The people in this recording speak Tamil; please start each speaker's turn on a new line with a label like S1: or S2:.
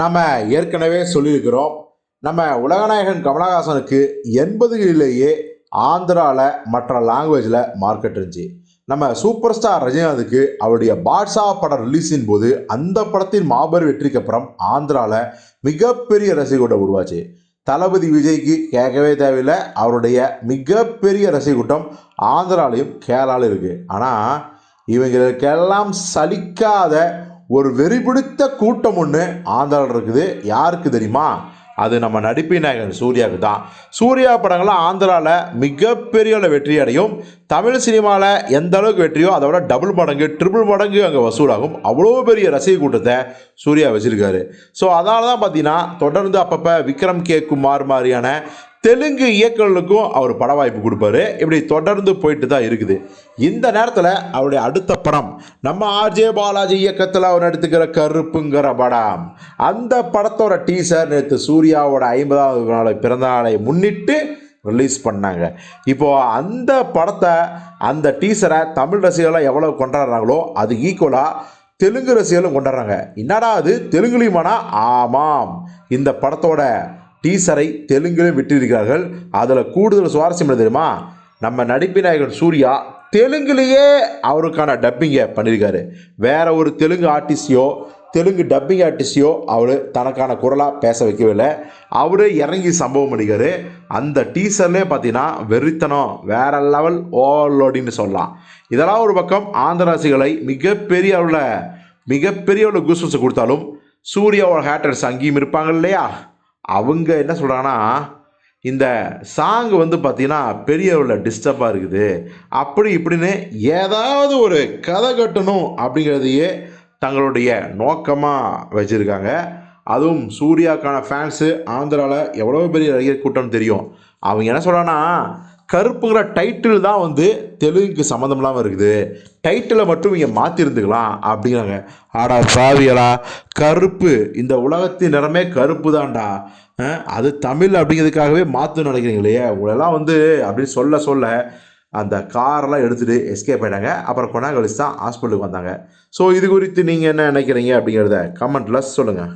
S1: நம்ம ஏற்கனவே சொல்லியிருக்கிறோம். நம்ம உலகநாயகன் கமலஹாசனுக்கு எண்பதுகளிலேயே ஆந்திராவில் மற்ற லாங்குவேஜில் மார்க்கெட் இருந்துச்சு. நம்ம சூப்பர் ஸ்டார் ரஜினிகாந்துக்கு அவருடைய பாட்ஷா படம் ரிலீஸின் போது அந்த படத்தின் மாபெரும் வெற்றிக்கு அப்புறம் ஆந்திராவில் மிகப்பெரிய ரசிகூட்டம் உருவாச்சு. தளபதி விஜய்க்கு கேட்கவே தேவையில்லை. அவருடைய மிகப்பெரிய ரசிகூட்டம் ஆந்திராலையும் கேரளாலையும் இருக்குது ஆனால் இவங்களுக்கெல்லாம் சலிக்காத ஒரு வெறிபிடித்த கூட்டம் ஒன்று ஆந்திராவில் இருக்குது. யாருக்கு தெரியுமா? அது நம்ம நடிப்பை நாயகன் சூர்யாவுக்கு தான். சூர்யா படங்கள்லாம் ஆந்திராவில் மிகப்பெரிய வெற்றி அடையும். தமிழ் சினிமாவில் எந்த அளவுக்கு வெற்றியோ அதை விட டபுள் மடங்கு ட்ரிபிள் மடங்கு அங்கே வசூலாகும். அவ்வளோ பெரிய ரசிக கூட்டத்தை சூர்யா வச்சுருக்காரு. ஸோ அதனால தான் பார்த்தீங்கன்னா தொடர்ந்து அப்பப்போ விக்ரம் கே குமார் மாதிரியான தெலுங்கு இயக்குநர்களுக்கும் அவர் பட வாய்ப்பு கொடுப்பாரு. இப்படி தொடர்ந்து போயிட்டு தான் இருக்குது. இந்த நேரத்தில் அவருடைய அடுத்த படம் நம்ம ஆர்ஜே பாலாஜி இயக்கத்தில் அவர் நடித்துக்கிற கருப்புங்கிற படம். அந்த படத்தோட டீசர் நேற்று சூர்யாவோட ஐம்பதாவது நாள் பிறந்த நாளை முன்னிட்டு ரிலீஸ் பண்ணாங்க. இப்போது அந்த படத்தை அந்த டீசரை தமிழ் ரசிகர்களாக எவ்வளோ கொண்டாடுறாங்களோ அது ஈக்குவலாக தெலுங்கு ரசிகர்களும் கொண்டாடுறாங்க. என்னடா அது? தெலுங்குலையுமானா ஆமாம். இந்த படத்தோட டீசரை தெலுங்கிலும் விட்டிருக்கிறார்கள். அதில் கூடுதல் சுவாரஸ்யம் என்ன தெரியுமா? நம்ம நடிப்பு நாயகன் சூர்யா தெலுங்குலேயே அவருக்கான டப்பிங்கை பண்ணியிருக்காரு வேற ஒரு தெலுங்கு ஆர்டிஸ்டையோ தெலுங்கு டப்பிங் ஆர்டிஸ்டையோ அவர் தனக்கான குரலாக பேச வைக்கவில்லை. அவரே இறங்கி சம்பவம் பண்ணிக்காரு அந்த டீசர்லேயே பார்த்தீங்கன்னா வெறித்தனம் வேற லெவல் ஓவர்லோடின்னு சொல்லலாம். இதெல்லாம் ஒரு பக்கம் ஆந்திராசிகளை மிகப்பெரிய அளவில் மிகப்பெரிய அளவில் கூஸ்பன்ஸை கொடுத்தாலும் சூர்யாவோட ஹேட்டர்ஸ் அங்கேயும் இருப்பாங்க இல்லையா? அவங்க என்ன சொல்கிறாங்கன்னா இந்த சாங் வந்து பார்த்தீங்கன்னா பெரிய அளவில் டிஸ்டர்பாக இருக்குது. அப்படி இப்படின்னு ஏதாவது ஒரு கதை கட்டணும் அப்படிங்கிறதையே தங்களுடைய நோக்கமாக வச்சுருக்காங்க. அதுவும் சூர்யாக்கான ஃபேன்ஸு ஆந்திராவில் எவ்வளோ பெரிய ரசிகர் கூட்டம்னு தெரியும். அவங்க என்ன சொல்கிறான்னா கருப்புங்கிற டைட்டில் தான் வந்து தெலுங்குக்கு சம்மந்தம் இல்லாமல் இருக்குது. டைட்டிலை மட்டும் இங்கே மாற்றிருந்துக்கலாம் அப்படிங்கிறாங்க. ஆடா சாவியலா கருப்பு. இந்த உலகத்தின் நிறமே கருப்பு தான்டா. அது தமிழ் அப்படிங்கிறதுக்காகவே மாற்று நினைக்கிறீங்களே உங்களெல்லாம் வந்து அப்படின்னு சொல்ல சொல்ல அந்த காரெல்லாம் எடுத்துகிட்டு எஸ்கேப் ஆயிட்டாங்க. அப்புறம் கொண்டாங்க தான் ஹாஸ்பிட்டலுக்கு வந்தாங்க. ஸோ இது குறித்து நீங்கள் என்ன நினைக்கிறீங்க அப்படிங்கிறத கமெண்ட்டில் சொல்லுங்கள்